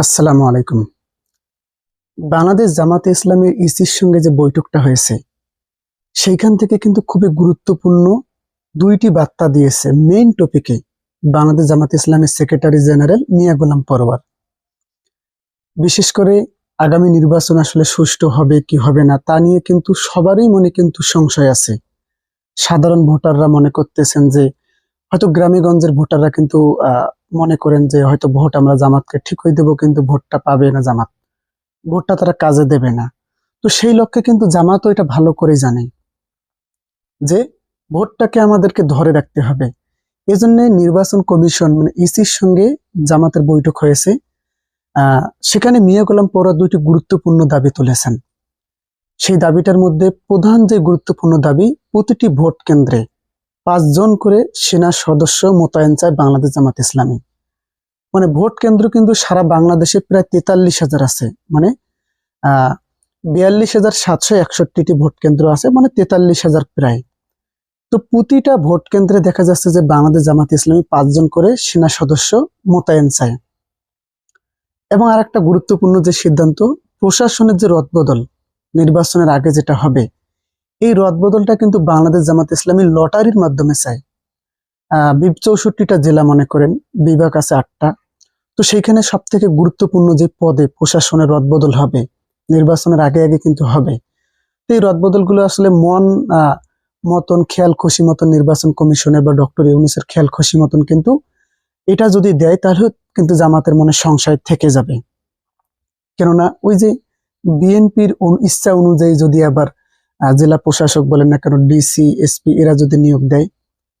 আসসালামু আলাইকুম। বাংলাদেশ জামাতে ইসলামের ইসির সঙ্গে যে বৈঠকটা হয়েছে, সেইখান থেকে কিন্তু খুবই গুরুত্বপূর্ণ দুইটি বার্তা দিয়েছে মেইন টপিকে বাংলাদেশ জামাত ইসলামের সেক্রেটারি জেনারেল মিয়া গোলাম পরওয়ার বিশেষ করে আগামী নির্বাচন আসলে সুষ্ঠু হবে কি হবে না তা নিয়ে কিন্তু সবারই মনে কিন্তু সংশয় আছে। সাধারণ ভোটাররা মনে করতেছেন যে হয়তো গ্রামে গঞ্জের ভোটাররা কিন্তু মনে করেন যে হয়তো ভোট আমরা জামাতকে ঠিকই দেবো, কিন্তু ভোটটা পাবে না জামাত। ভোটটা তারা কাজে দেবে না। তো সেই লক্ষ্যে কিন্তু জামাতও এটা ভালো করে জানে যে ভোটটাকে আমাদেরকে ধরে রাখতে হবে। এজন্য নির্বাচন কমিশন মানে ইসির সঙ্গে জামাতের বৈঠক হয়েছে সেখানে মিয়া গোলাম পৌরা দুইটি গুরুত্বপূর্ণ দাবি তুলেছেন। সেই দাবিটার মধ্যে প্রধান যে গুরুত্বপূর্ণ দাবি, প্রতিটি ভোট কেন্দ্রে পাঁচজন করে সেনা সদস্য মোতায়েন চায় বাংলাদেশ জামাত ইসলামী। মানে ভোট কেন্দ্র কিন্তু সারা বাংলাদেশে প্রায় তেতাল্লিশ হাজার আছে। মানে বিয়াল্লিশ হাজার সাতশো একষট্টিটি ভোট কেন্দ্র আছে মানে তেতাল্লিশ হাজার প্রায়। তো প্রতিটা ভোট কেন্দ্রে দেখা যাচ্ছে যে বাংলাদেশ জামাত ইসলামী পাঁচজন করে সেনা সদস্য মোতায়েন চায়। এবং আর একটা গুরুত্বপূর্ণ যে সিদ্ধান্ত, প্রশাসনের যে রদবদল নির্বাচনের আগে যেটা হবে এই রদবদলটা কিন্তু বাংলাদেশ জামাত ইসলামী লটারির মাধ্যমে চায়। চৌষট্টিটা জেলা মনে করেন, বিভাগ আছে আটটা। তো সেইখানে সব থেকে গুরুত্বপূর্ণ যে পদে প্রশাসনের রদবদল হবে, নির্বাচনের আগে আগে কিন্তু হবে। তো এই রদবদলগুলো আসলে মন মতন, খেয়াল খুশি মতন নির্বাচন কমিশনের বা ডক্টর ইউনুসের খেয়াল খুশি মতন কিন্তু এটা যদি দেয়, তাহলে কিন্তু জামাতের মনে সংশয় থেকে যাবে। কেননা ওই যে বিএনপির ইচ্ছা অনুযায়ী যদি আবার জেলা প্রশাসক বলেন না কেন ডিসি এসপি এরা যদি নিয়োগ দেয়,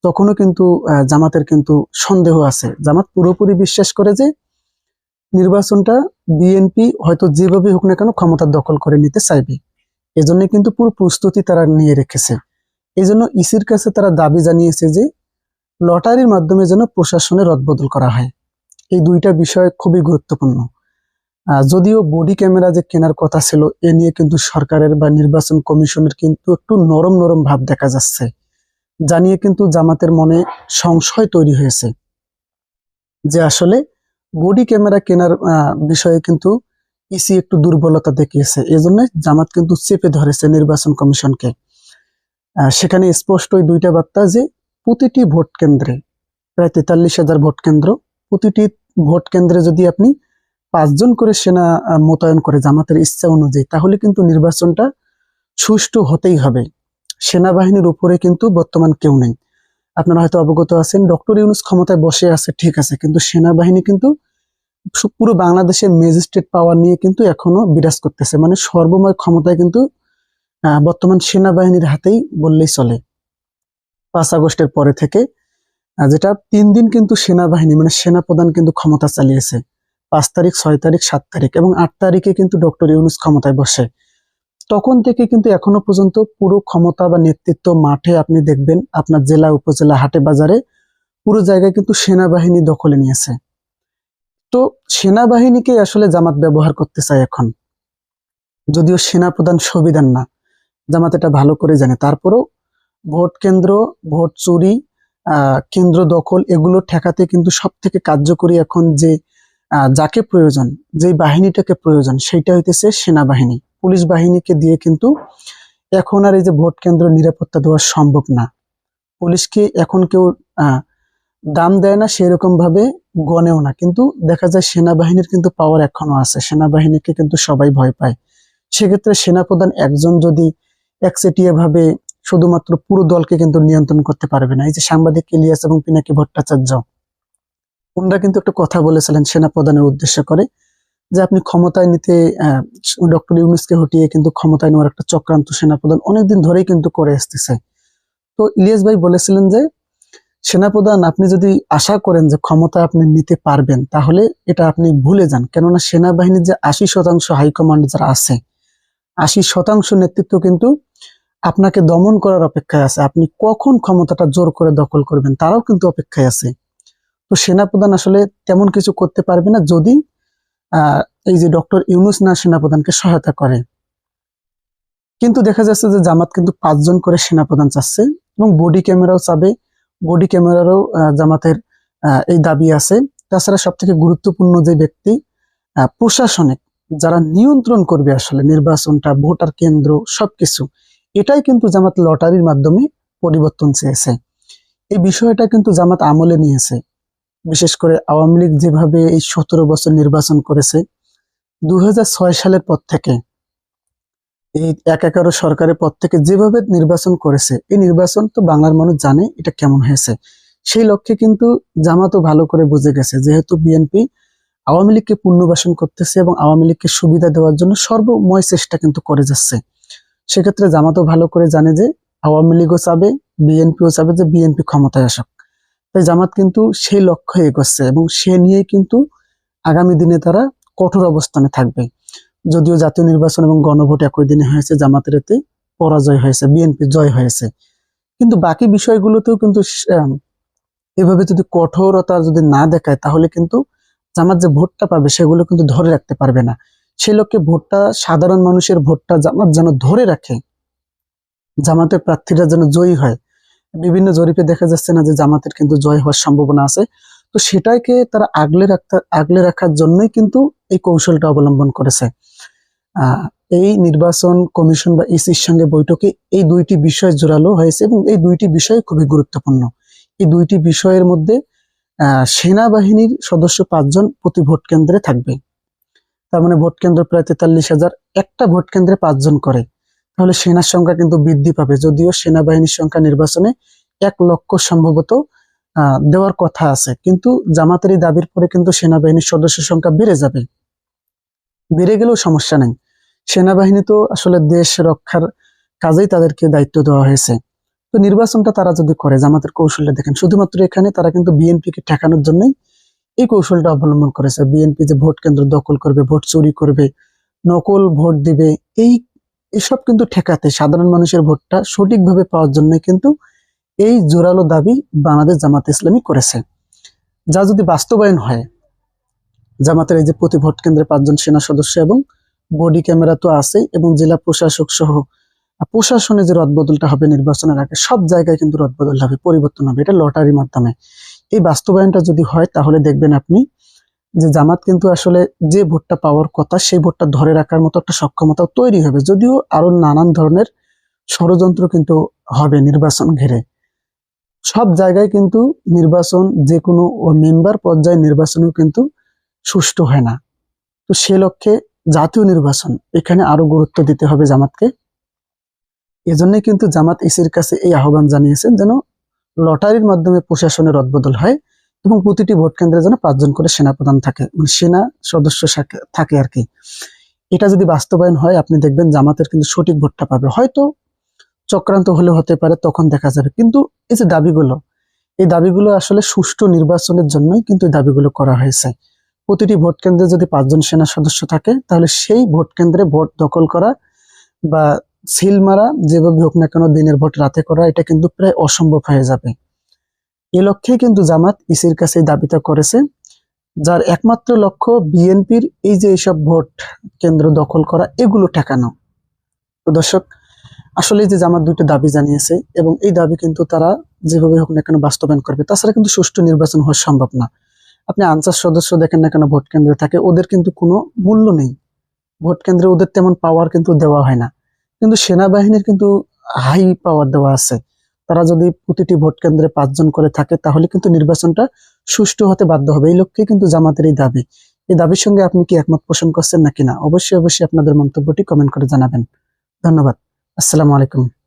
তখনও কিন্তু জামাতের কিন্তু সন্দেহ আছে। জামাত পুরোপুরি বিশ্বাস করে যে নির্বাচনটা বিএনপি হয়তো যেভাবে হোক না কেন ক্ষমতা দখল করে নিতে চাইবে। এজন্য কিন্তু পুরো প্রস্তুতি তারা নিয়ে রেখেছে। এই জন্য ইসির কাছে তারা দাবি জানিয়েছে যে লটারির মাধ্যমে যেন প্রশাসনের রদবদল করা হয়। এই দুইটা বিষয় খুবই গুরুত্বপূর্ণ। যদিও বডি ক্যামেরা যে কেনার কথা ছিল, এ নিয়ে কিন্তু সরকারের বা নির্বাচন কমিশনের কিন্তু একটু নরম নরম ভাব দেখা যাচ্ছে। জানিয়ে কিন্তু জামাতের মনে সংশয় তৈরি হয়েছে। যে আসলে বডি ক্যামেরা কেনার বিষয়ে কিন্তু ইসি একটু দুর্বলতা দেখিয়েছে। এজন্য জামাত কিন্তু চেপে ধরেছে নির্বাচন কমিশনকে। সেখানে স্পষ্ট ওই দুইটা বার্তা যে প্রতিটি ভোট কেন্দ্রে, প্রায় তেতাল্লিশ হাজার ভোট কেন্দ্র, প্রতিটি ভোট কেন্দ্রে যদি আপনি পাঁচজন করে সেনা মোতায়েন করে জামাতের ইচ্ছা অনুযায়ী, তাহলে কিন্তু নির্বাচনটা সুষ্ঠু হতেই হবে। সেনাবাহিনীর উপরে কিন্তু বর্তমান কেউ নেই। আপনারা হয়তো অবগত আছেন, ডক্টর ইউনুস ক্ষমতায় বসে আছে, ঠিক আছে, কিন্তু সেনাবাহিনী কিন্তু পুরো বাংলাদেশের ম্যাজিস্ট্রেট পাওয়ার নিয়ে কিন্তু এখনও বিরাজ করতেছে। মানে সর্বময় ক্ষমতায় কিন্তু বর্তমান সেনাবাহিনীর হাতেই বললেই চলে। পাঁচ আগস্টের পরে থেকে যেটা তিন দিন কিন্তু সেনাবাহিনী মানে সেনাপ্রধান কিন্তু ক্ষমতা চালিয়েছে। পাঁচ তারিখ, ছয় তারিখ, সাত তারিখ এবং আট তারিখে কিন্তু ডক্টর ইউনুস ক্ষমতায় বসে। তখন থেকে কিন্তু এখনও পর্যন্ত পুরো ক্ষমতা বা নেতৃত্ব মাঠে আপনি দেখবেন আপনার জেলা, উপজেলা, হাটে, বাজারে পুরো জায়গায় কিন্তু সেনাবাহিনী দখলে নিয়েছে। তো সেনাবাহিনীকে আসলে জামাত ব্যবহার করতে চায় এখন। যদিও সেনা প্রধান সংবিধান না, জামাত এটা ভালো করে জানে। তারপরেও ভোট কেন্দ্র, ভোট চুরি কেন্দ্র দখল এগুলো ঠেকাতে কিন্তু সব থেকে কার্যকরী এখন যে যাকে প্রয়োজন যে বাহিনীটাকে প্রয়োজন, সেইটা হইতেছে সেনাবাহিনী। পুলিশ বাহিনীকে দিয়ে কিন্তু এখন আর এই যে ভোট কেন্দ্র নিরাপত্তা দেওয়া সম্ভব না। পুলিশকে এখন কেউ দাম দেয় না সেরকম ভাবে গনেও না। কিন্তু দেখা যায় সেনাবাহিনীর কিন্তু পাওয়ার এখনও আছে। সেনাবাহিনীকে কিন্তু সবাই ভয় পায়। সেক্ষেত্রে সেনাপ্রধান একজন যদি একচেটিয়া ভাবে শুধুমাত্র পুরো দলকে কিন্তু নিয়ন্ত্রণ করতে পারবে না। এই যে সাংবাদিক ইলিয়াস এবং পিনাকি ভট্টাচার্য ওনারা কিন্তু একটা কথা বলেছিলেন সেনা সেনাপ্রধানের উদ্দেশ্য করে যে আপনি ক্ষমতায় নিতে ডক্টর ইউনুসকে হটিয়ে কিন্তু ক্ষমতায় নেওয়ার একটা চক্রান্ত সেনাপ্রধান অনেকদিন ধরেই কিন্তু করে আসতেছে। তো ইলিয়াস ভাই বলেছিলেন যে, সেনাপ্রধান আপনি যদি আশা করেন যে ক্ষমতা আপনি নিতে পারবেন, তাহলে এটা আপনি ভুলে যান। কেননা সেনাবাহিনীর যে আশি শতাংশ হাইকমান্ড যারা আছে, আশি শতাংশ নেতৃত্ব কিন্তু আপনাকে দমন করার অপেক্ষায় আছে। আপনি কখন ক্ষমতাটা জোর করে দখল করবেন, তারাও কিন্তু অপেক্ষায় আছে। তো সেনাপ্রধান আসলে তেমন কিছু করতে পারবে না যদি এই যে ডক্টর ইউনুস না সেনাপ্রধানকে সহায়তা করে। কিন্তু দেখা যাচ্ছে যে জামাত কিন্তু পাঁচজন করে সেনাপ্রধান চাচ্ছে এবং বডি ক্যামেরাও চাবে। বডি ক্যামেরারও জামাতের এই দাবি আছে। তাছাড়া সব থেকে গুরুত্বপূর্ণ যে ব্যক্তি প্রশাসনিক, যারা নিয়ন্ত্রণ করবে আসলে নির্বাচনটা, ভোটার কেন্দ্র, সবকিছু, এটাই কিন্তু জামাত লটারির মাধ্যমে পরিবর্তন চেয়েছে। এই বিষয়টা কিন্তু জামাত আমলে নিয়েছে। বিশেষ করে আওয়ামী লীগ যেভাবে এই সতেরো বছর নির্বাচন করেছে দুই হাজার ছয় সালের পর থেকে এই এক এগারো সরকারের পর থেকে যেভাবে নির্বাচন করেছে, এই নির্বাচন তো বাংলার মানুষ জানে এটা কেমন হয়েছে। সেই লক্ষ্যে কিন্তু জামাতও ভালো করে বুঝে গেছে, যেহেতু বিএনপি আওয়ামী লীগকে পুনর্বাসন করতেছে এবং আওয়ামী লীগকে সুবিধা দেওয়ার জন্য সর্বময় চেষ্টা কিন্তু করে যাচ্ছে। সেক্ষেত্রে জামাতও ভালো করে জানে যে আওয়ামী লীগও চাবে, বিএনপিও চাবে যে বিএনপি ক্ষমতায় আসুক। তাই জামাত কিন্তু সেই লক্ষ্যে এগোচ্ছে এবং সে নিয়ে কিন্তু আগামী দিনে তারা কঠোর অবস্থানে থাকবে। যদিও জাতীয় নির্বাচন এবং গণভোট একই দিনে হয়েছে, জামাতের এতে পরাজয় হয়েছে, বিএনপি জয় হয়েছে। কিন্তু বাকি বিষয়গুলোতেও কিন্তু এভাবে যদি কঠোরতা যদি না দেখায়, তাহলে কিন্তু জামাত যে ভোটটা পাবে, সেগুলো কিন্তু ধরে রাখতে পারবে না। সেই লক্ষ্যে ভোটটা, সাধারণ মানুষের ভোটটা জামাত যেন ধরে রাখে, জামাতের প্রার্থীরা যেন জয়ী হয় বিভিন্ন জরিপে দেখা যাচ্ছে না যে জামাতের কিন্তু জয় হওয়ার সম্ভাবনা আছে। তো সেটাকে তারা আগলে রাখতে, আগলে রাখার জন্যই কিন্তু এই কৌশলটা অবলম্বন করেছে। এই নির্বাচন কমিশন বা ইসির সঙ্গে বৈঠকে এই দুইটি বিষয় জোরালো হয়েছে এবং এই দুইটি বিষয় খুবই গুরুত্বপূর্ণ। এই দুইটি বিষয়ের মধ্যে সেনাবাহিনীর সদস্য পাঁচজন প্রতি ভোট কেন্দ্রে থাকবে। তার মানে ভোট কেন্দ্র প্রায় তেতাল্লিশ হাজার, একটা ভোট কেন্দ্রে পাঁচজন করে। তাহলে সেনার সংখ্যা কিন্তু বৃদ্ধি পাবে। যদিও সেনাবাহিনীর সংখ্যা নির্বাচনে এক লক্ষ সম্ভবত দেওয়ার কথা আছে। কিন্তু জামাতের দাবির পরে কিন্তু সেনাবাহিনীর সদস্য সংখ্যা বেড়ে যাবে। বেড়ে গেলেও সমস্যা নেই। সেনাবাহিনী তো আসলে দেশ রক্ষার কাজেই তাদেরকে দায়িত্ব দেওয়া হয়েছে। তো নির্বাচনটা তারা যদি করে, জামাতের কৌশলটা দেখেন, শুধুমাত্র এখানে তারা কিন্তু বিএনপিকে ঠেকানোর জন্যই এই কৌশলটা অবলম্বন করেছে। বিএনপি যে ভোট কেন্দ্র দখল করবে, ভোট চুরি করবে, নকল ভোট দিবে, এই এসব কিন্তু ঠেকাতে সাধারণ মানুষের ভোটটা সঠিকভাবে পাওয়ার জন্য কিন্তু এই জোরালো দাবি বাংলাদেশ জামাত ইসলামী করেছে। যা যদি বাস্তবায়ন হয়, জামাতের এই যে প্রতি ভোট কেন্দ্রে পাঁচজন সেনা সদস্য এবং বডি ক্যামেরা তো আছেই এবং জেলা প্রশাসক সহ প্রশাসনে যে রদবদলটা হবে নির্বাচনের আগে, সব জায়গায় কিন্তু রদবদল হবে, পরিবর্তন হবে, এটা লটারির মাধ্যমে। এই বাস্তবায়নটা যদি হয়, তাহলে দেখবেন আপনি যে জামাত কিন্তু আসলে যে ভোটটা পাওয়ার কথা, সেই ভোটটা ধরে রাখার মতো একটা সক্ষমতা তৈরি হবে। যদিও আরও নানান ধরনের ষড়যন্ত্র কিন্তু হবে নির্বাচন ঘিরে। সব জায়গায় কিন্তু নির্বাচন যে কোনো মেম্বার পর্যায়ে নির্বাচনেও কিন্তু সুষ্ঠু হয় না। তো সে লক্ষ্যে জাতীয় নির্বাচন, এখানে আরও গুরুত্ব দিতে হবে জামাতকে। এজন্যই কিন্তু জামাত ইসির কাছে এই আহ্বান জানিয়েছেন যেন লটারির মাধ্যমে প্রশাসনের রদবদল হয়। এবং প্রতিটি ভোট কেন্দ্রে যেন পাঁচজন করে সেনাপ্রধান থাকে মানে সেনা সদস্য থাকে আর কি। এটা যদি বাস্তবায়ন হয়, আপনি দেখবেন জামাতের কিন্তু সঠিক ভোটটা পাবে। হয়তো চক্রান্ত হলে হতে পারে, তখন দেখা যাবে। কিন্তু এই যে দাবিগুলো, এই দাবিগুলো আসলে সুষ্ঠু নির্বাচনের জন্যই কিন্তু এই দাবিগুলো করা হয়েছে। প্রতিটি ভোট কেন্দ্রে যদি পাঁচজন সেনা সদস্য থাকে, তাহলে সেই ভোট কেন্দ্রে ভোট দখল করা বা সিল মারা, যেভাবে হোক না কেন দিনের ভোট রাতে করা, এটা কিন্তু প্রায় অসম্ভব হয়ে যাবে। এ লক্ষ্যে কিন্তু জামাত ইসির কাছে দাবিটা করেছে, যার একমাত্র লক্ষ্য বিএনপির এই যে এইসব ভোট কেন্দ্র দখল করা, এগুলো ঠেকানো। দর্শক আসলে যে জামাত দুটো দাবি জানিয়েছে এবং এই দাবি কিন্তু তারা যেভাবে হোক না কেন বাস্তবায়ন করবে, তাছাড়া কিন্তু সুষ্ঠু নির্বাচন হওয়া সম্ভব না। আপনি আনসার সদস্য দেখেন না কেন ভোট কেন্দ্রে থাকে, ওদের কিন্তু কোনো মূল্য নেই। ভোট কেন্দ্রে ওদের তেমন পাওয়ার কিন্তু দেওয়া হয় না। কিন্তু সেনাবাহিনীর কিন্তু হাই পাওয়ার দেওয়া আছে। তারা যদি প্রতিটি ভোট কেন্দ্রে পাঁচজন করে থাকে, তাহলে কিন্তু নির্বাচনটা সুষ্ঠু হতে বাধ্য হবে। এই লক্ষ্যে কিন্তু জামাতের এই দাবি। এই দাবির সঙ্গে আপনি কি একমত পোষণ করছেন নাকি না? অবশ্যই অবশ্যই আপনাদের মন্তব্যটি কমেন্ট করে জানাবেন। ধন্যবাদ। আসসালামু আলাইকুম।